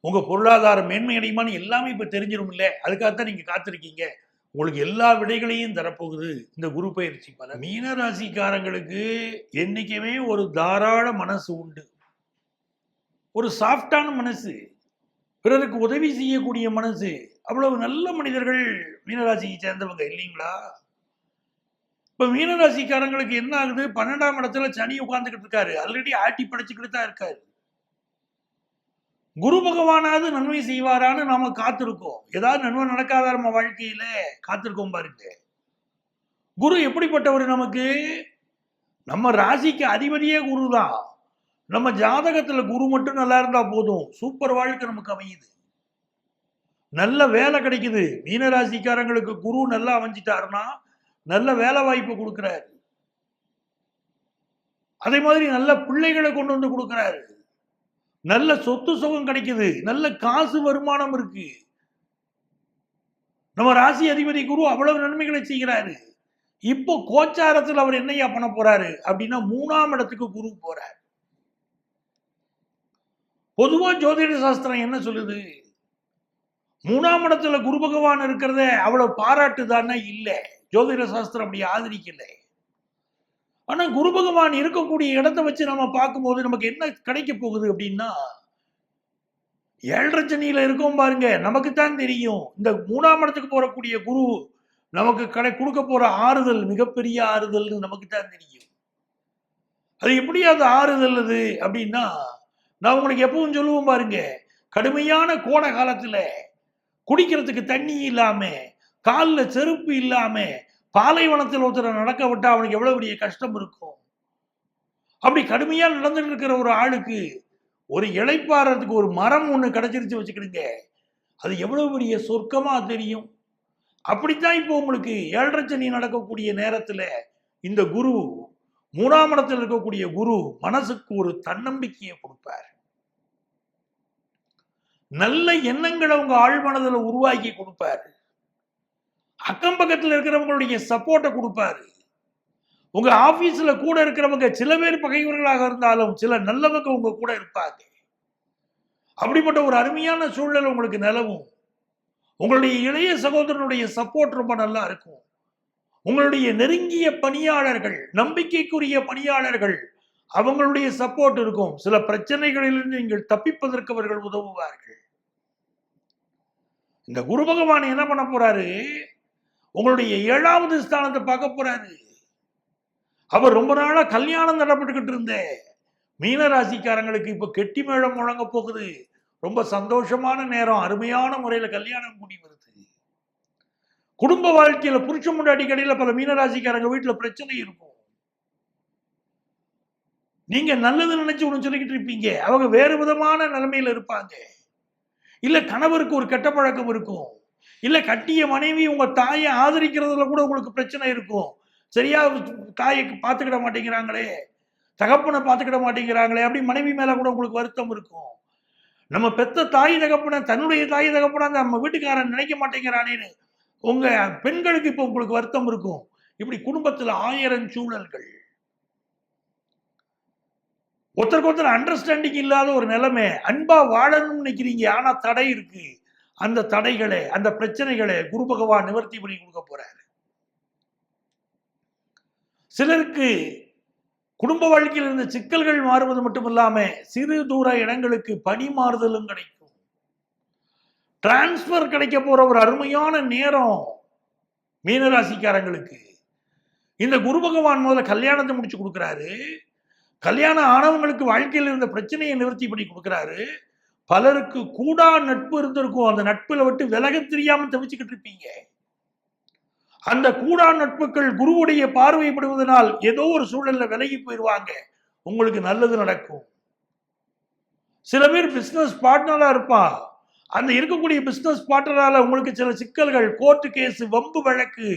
உங்க பொருளாதாரம் மேன்மை அடையுமான்னு எல்லாமே இப்ப தெரிஞ்சிடும் இல்ல அதுக்காகத்தான் நீங்க காத்திருக்கீங்க. உங்களுக்கு எல்லா விடைகளையும் தரப்போகுது. இந்த குரு பயிற்சி பல மீன ராசிக்காரங்களுக்கு என்னைக்குமே ஒரு தாராள மனசு உண்டு. ஒரு சாஃப்டான மனசு. பிறருக்கு உதவி செய்யக்கூடிய மனசு. அவ்வளவு நல்ல மனிதர்கள் மீனராசியை சேர்ந்தவங்க இல்லைங்களா? இப்ப மீனராசிக்காரங்களுக்கு என்ன ஆகுது? பன்னெண்டாம் இடத்துல சனி உட்கார்ந்துகிட்டு இருக்காரு. ஆல்ரெடி ஆட்டி படைச்சுக்கிட்டு தான் இருக்காரு. குரு பகவானாவது நன்மை செய்வாரான்னு நாம காத்திருக்கோம். ஏதாவது நன்மை நடக்காத நம்ம வாழ்க்கையில? காத்திருக்கோம் பாருங்க. குரு எப்படிப்பட்டவர் நமக்கு? நம்ம ராசிக்கு அதிபதியே குரு தான் நம்ம ஜாதகத்துல குரு மட்டும் நல்லா இருந்தா போதும். சூப்பர் வாழ்க்கை நமக்கு அமையுது. நல்ல வேலை கிடைக்குது. மீனராசிக்காரங்களுக்கு குரு நல்லா அமைஞ்சிட்டாருன்னா நல்ல வேலை வாய்ப்பு கொடுக்கிறாரு. அதே மாதிரி நல்ல பிள்ளைகளை கொண்டு வந்து கொடுக்குறாரு. நல்ல சொத்து சுகம் கிடைக்குது. நல்ல காசு வருமானம் இருக்கு. நம்ம ராசி அதிபதி குரு அவ்வளவு நன்மைகளை செய்கிறாரு. இப்போ கோச்சாரத்தில் அவர் என்னையா பண்ண போறாரு? அப்படின்னா மூணாம் இடத்துக்கு குரு போறார். பொதுவா ஜோதிட சாஸ்திரம் என்ன சொல்லுது? மூணாம் இடத்துல குரு பகவான் இருக்கிறத அவ்வளவு பாராட்டுதான்னா இல்ல. ஜோதிட சாஸ்திரம் அப்படி ஆதரிக்கலை. ஆனா குரு பகவான் இருக்கக்கூடிய இடத்த வச்சு நம்ம பார்க்கும்போது நமக்கு என்ன கிடைக்க போகுது அப்படின்னா ஏழரை சனியில இருக்கோம் பாருங்க. நமக்கு தான் தெரியும். இந்த மூணாம் இடத்துக்கு போறக்கூடிய குரு நமக்கு கடை கொடுக்க போற ஆறுதல் மிகப்பெரிய ஆறுதல்னு நமக்கு தான் தெரியும். அது எப்படி அது ஆறுதல் அது அப்படின்னா நான் உங்களுக்கு எப்பவும் சொல்லுவோம் பாருங்க கடுமையான கோடை காலத்துல குடிக்கிறதுக்கு தண்ணி இல்லாம காலில் செருப்பு இல்லாம பாலைவனத்தில் ஒருத்தரை நடக்க விட்டால் அவனுக்கு எவ்வளோ பெரிய கஷ்டம் இருக்கும்? அப்படி கடுமையாக நடந்துட்டு இருக்கிற ஒரு ஆளுக்கு ஒரு இளைப்பாறதுக்கு ஒரு மரம் ஒன்று கிடைச்சிருச்சு வச்சுக்கிடுங்க. அது எவ்வளவு பெரிய சொர்க்கமாக தெரியும்? அப்படித்தான் இப்போ உங்களுக்கு ஏழரை சனி நடக்கக்கூடிய நேரத்தில் இந்த குரு மூணாம் இடத்தில் இருக்கக்கூடிய குரு மனசுக்கு ஒரு தன்னம்பிக்கையை கொடுப்பார். நல்ல எண்ணங்களை உங்க ஆழ்மனதில் உருவாக்கி கொடுப்பாரு. அக்கம் பக்கத்தில் இருக்கிறவங்களுடைய சப்போர்ட்டை கொடுப்பாரு. உங்க ஆபீஸ்ல கூட இருக்கிறவங்க சில பேர் பகைவர்களாக இருந்தாலும் சில நல்லவங்க உங்க கூட இருப்பாங்க. அப்படிப்பட்ட ஒரு அருமையான சூழல் உங்களுக்கு நிலவும். உங்களுடைய இளைய சகோதரனுடைய சப்போர்ட் ரொம்ப நல்லா இருக்கும். உங்களுடைய நெருங்கிய பணியாளர்கள் நம்பிக்கைக்குரிய பணியாளர்கள் அவங்களுடைய சப்போர்ட் இருக்கும். சில பிரச்சனைகளிலிருந்து நீங்கள் தப்பிப்பதற்கு அவர்கள் உதவுவார்கள். இந்த குரு பகவான் என்ன பண்ண போறாரு? உங்களுடைய ஏழாவது ஸ்தானத்தை பார்க்க போறாரு. அவர் ரொம்ப நாளா கல்யாணம் நடப்பட்டுக்கிட்டு இருந்த. மீன ராசிக்காரங்களுக்கு இப்ப கெட்டி மேளம் முழங்க போகுது. ரொம்ப சந்தோஷமான நேரம் அருமையான முறையில கல்யாணம் கூடி வருது. குடும்ப வாழ்க்கையில புருஷ முன்னாடி கடையில பல மீனராசிக்காரங்க வீட்டுல பிரச்சனை இருக்கும். நீங்க நல்லது நினைச்சு ஒண்ணு சொல்லிக்கிட்டு இருப்பீங்க. அவங்க வேறு விதமான நிலைமையில இருப்பாங்க. இல்ல கணவருக்கு ஒரு கெட்ட பழக்கம் இருக்கும். இல்ல கட்டிய மனைவி உங்க தாயை ஆதரிக்கிறதுல கூட உங்களுக்கு பிரச்சனை இருக்கும். சரியா தாயை பார்த்துக்கிட மாட்டேங்கிறாங்களே தகப்பனை பார்த்துக்கிட மாட்டேங்கிறாங்களே அப்படி மனைவி மேல கூட உங்களுக்கு வருத்தம் இருக்கும். நம்ம பெத்த தாய் தகப்பனை தன்னுடைய தாய் தகப்பனை நம்ம வீட்டுக்காரன் நினைக்க மாட்டேங்கிறானேன்னு உங்க பெண்களுக்கு இப்போ உங்களுக்கு வருத்தம் இருக்கும். இப்படி குடும்பத்துல ஆயிரம் சூழல்கள். ஒருத்தருக்கு ஒருத்தர் அண்டர்ஸ்டாண்டிங் இல்லாத ஒரு நிலைமை. அன்பா வாழணும்னு நினைக்கிறீங்க ஆனா தடை இருக்கு. அந்த தடைகளை அந்த பிரச்சனைகளை குரு பகவான் நிவர்த்தி பண்ணி கொடுக்க போறாரு. சிலருக்கு குடும்ப வாழ்க்கையில் இருந்த சிக்கல்கள் மாறுவது மட்டுமில்லாம சிறு தூர இடங்களுக்கு பணி மாறுதலும் கிடைக்கும். டிரான்ஸ்பர் கிடைக்க போற ஒரு அருமையான நேரம் மீனராசிக்காரங்களுக்கு. இந்த குரு பகவான் முதல்ல கல்யாணத்தை முடிச்சு கொடுக்குறாரு. கல்யாணம் ஆனவங்களுக்கு வாழ்க்கையில் இருந்த பிரச்சனையை நிவர்த்தி பண்ணி கொடுக்குறாரு. பலருக்கு கூடா நட்பு இருந்திருக்கும். அந்த நட்புல விட்டு விலக தெரியாம தவிச்சுக்கிட்டு இருப்பீங்க. அந்த கூடா நட்புகள் குருவுடைய பார்வைப்படுவதனால் ஏதோ ஒரு சூழல்ல விலகி போயிடுவாங்க. உங்களுக்கு நல்லது நடக்கும். சில பேர் பிசினஸ் பார்ட்னரா இருப்பா. அந்த இருக்கக்கூடிய பிசினஸ் பார்ட்னரால உங்களுக்கு சில சிக்கல்கள் கோர்ட்டு கேஸ் வம்பு வழக்கு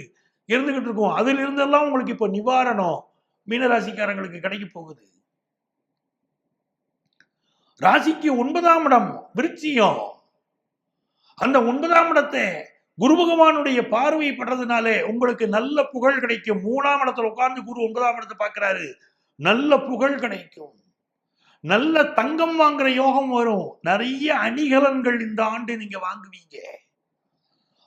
இருந்துகிட்டு இருக்கும். அதில் இருந்தெல்லாம் உங்களுக்கு இப்போ நிவாரணம் மீனராசிக்காரங்களுக்கு கிடைக்க போகுது. ராசிக்கு ஒன்பதாம் இடம் விருச்சியம் அந்த ஒன்பதாம் இடத்தை குரு பகவானுடைய பார்வை படுறதுனாலே உங்களுக்கு நல்ல புகழ் கிடைக்கும். மூணாம் இடத்துல உட்கார்ந்து குரு ஒன்பதாம் இடத்தை பார்க்கிறாரு. நல்ல புகழ் கிடைக்கும். நல்ல தங்கம் வாங்குற யோகம் வரும். நிறைய அணிகலன்கள் இந்த ஆண்டு நீங்க வாங்குவீங்க.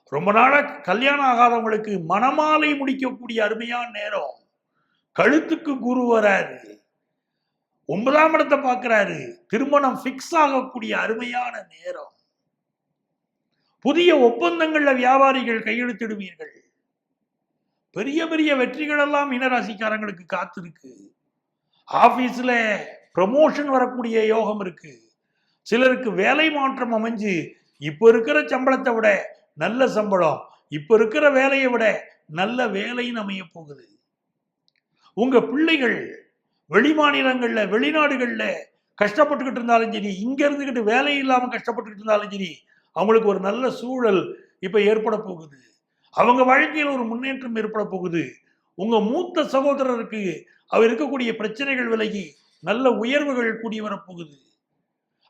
ரொம்ப நாளா கல்யாணம் ஆகாதவங்களுக்கு மணமாலை முடிக்கக்கூடிய அருமையான நேரம். கழுத்துக்கு குரு வராரு. ஒன்பதாம் இடத்தை பார்க்கிறாரு. திருமணம் ஃபிக்ஸ் ஆகக்கூடிய அருமையான நேரம். புதிய ஒப்பந்தங்கள்ல வியாபாரிகள் கையெழுத்திடுவீர்கள். பெரிய பெரிய வெற்றிகள் எல்லாம் மீனராசிக்காரங்களுக்கு காத்திருக்கு. ஆபீஸ்ல ப்ரமோஷன் வரக்கூடிய யோகம் இருக்கு. சிலருக்கு வேலை மாற்றம் அமைஞ்சு இப்ப இருக்கிற சம்பளத்தை விட நல்ல சம்பளம் இப்ப இருக்கிற வேலையை விட நல்ல வேலைன்னு அமைய போகுது. உங்க பிள்ளைகள் வெளி மாநிலங்களில் வெளிநாடுகளில் கஷ்டப்பட்டுக்கிட்டு இருந்தாலும் சரி இங்கே இருந்துக்கிட்டு வேலை இல்லாமல் கஷ்டப்பட்டுக்கிட்டு இருந்தாலும் சரி அவங்களுக்கு ஒரு நல்ல சூழல் இப்போ ஏற்பட போகுது. அவங்க வாழ்க்கையில் ஒரு முன்னேற்றம் ஏற்பட போகுது. உங்கள் மூத்த சகோதரருக்கு அவர் இருக்கக்கூடிய பிரச்சனைகள் விலகி நல்ல உயர்வுகள் கூடி வரப்போகுது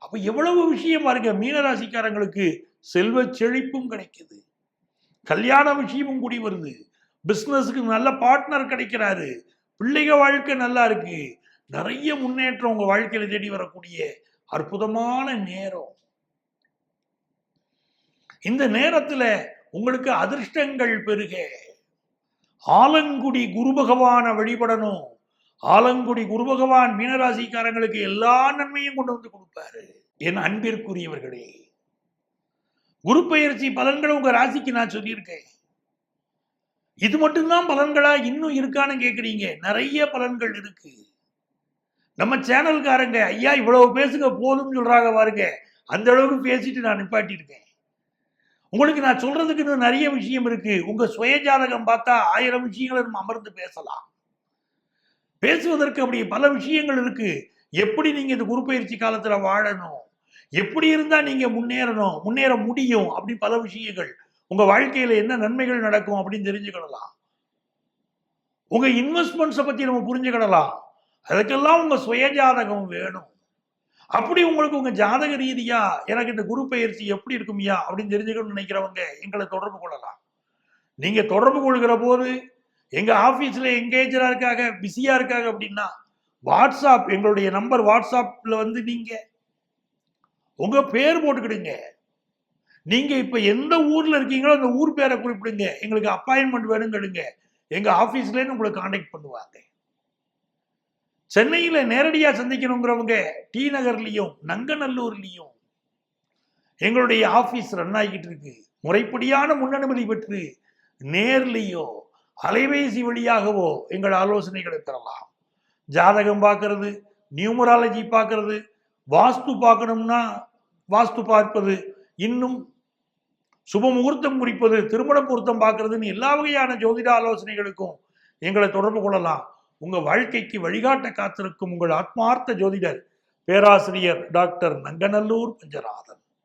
அப்போ எவ்வளவு விஷயம் பாருங்க மீனராசிக்காரங்களுக்கு செல்வ செழிப்பும் கிடைக்குது. கல்யாண விஷயமும் கூடி வருது. பிஸ்னஸுக்கு நல்ல பார்ட்னர் கிடைக்கிறாரு. பிள்ளைங்க வாழ்க்கை நல்லா இருக்கு. நிறைய முன்னேற்றம் உங்க வாழ்க்கையில தேடி வரக்கூடிய அற்புதமான நேரம். இந்த நேரத்துல உங்களுக்கு அதிர்ஷ்டங்கள் பெருக. ஆலங்குடி குரு பகவானை வழிபடணும். ஆலங்குடி குரு பகவான் மீனராசிக்காரங்களுக்கு எல்லா நன்மையும் கொண்டு வந்து கொடுப்பாரு. என் அன்பிற்குரியவர்களே குரு பயிற்சி பலன்களை உங்க ராசிக்கு நான் சொல்லியிருக்கேன். இது மட்டும்தான் பலன்களா இன்னும் இருக்கான்னு கேட்குறீங்க நிறைய பலன்கள் இருக்கு. நம்ம சேனல்காரங்க ஐயா இவ்வளவு பேசுங்க போதும்னு சொல்றாங்க பாருங்க. அந்த அளவுக்கு பேசிட்டு நான் நிப்பாட்டியிருக்கேன் உங்களுக்கு நான் சொல்றதுக்கு இன்னும் நிறைய விஷயம் இருக்கு. உங்க சுயஜாதகம் பார்த்தா ஆயிரம் விஷயங்களை நம்ம அமர்ந்து பேசலாம். பேசுவதற்கு அப்படி பல விஷயங்கள் இருக்கு. எப்படி நீங்க இந்த குருப்பயிற்சி காலத்துல வாழணும்? எப்படி இருந்தா நீங்க முன்னேறணும்? முன்னேற முடியும்? அப்படி பல விஷயங்கள். உங்க வாழ்க்கையில என்ன நன்மைகள் நடக்கும் அப்படின்னு தெரிஞ்சுக்கிடலாம் உங்க இன்வெஸ்ட்மெண்ட்ஸை பத்தி நம்ம புரிஞ்சுக்கிடலாம் அதுக்கெல்லாம் உங்க சுய ஜாதகம் வேணும். அப்படி உங்களுக்கு உங்க ஜாதக ரீதியா எனக்கு இந்த குரு பயிற்சி எப்படி இருக்கும்யா அப்படின்னு தெரிஞ்சுக்கணும்னு நினைக்கிறவங்க எங்களை தொடர்பு கொள்ளலாம். நீங்க தொடர்பு கொள்கிற போது எங்க ஆபீஸ்ல எங்கேஜரா இருக்காங்க பிஸியா இருக்காங்க அப்படின்னா வாட்ஸ்அப் எங்களுடைய நம்பர் வாட்ஸ்அப்ல வந்து நீங்க உங்க பேர் போட்டுக்கிடுங்க. நீங்க இப்ப எந்த ஊர்ல இருக்கீங்களோ அந்த ஊர் பேரை குறிப்பிடுங்க. எங்களுக்கு அப்பாயின்மெண்ட் வேணுங்கிடுங்க எங்க ஆபீஸ்ல உங்களை காண்டாக்ட் பண்ணுவாங்க. சென்னையில நேரடியா சந்திக்கணுங்கிறவங்க டி நகர்லயும் நங்கநல்லூர்லயும் எங்களுடைய ஆபீஸ் ரன் ஆகிட்டு இருக்கு. முறைப்படியான முன்னனுமதி பெற்று நேர்லயோ அலைபேசி வழியாகவோ எங்கள் ஆலோசனைகளை தரலாம் ஜாதகம் பார்க்கறது நியூமராலஜி பார்க்கறது வாஸ்து பார்க்கணும்னா வாஸ்து பார்ப்பது இன்னும் சுப முகூர்த்தம் குறிப்பது திருமண பொருத்தம் பார்க்கறதுன்னு எல்லா வகையான ஜோதிட ஆலோசனைகளுக்கும் எங்களை தொடர்பு கொள்ளலாம். உங்க வாழ்க்கைக்கு வழிகாட்ட காத்திருக்கும் உங்கள் ஆத்மார்த்த ஜோதிடர் பேராசிரியர் டாக்டர் நங்கநல்லூர் பஞ்சநாதன்.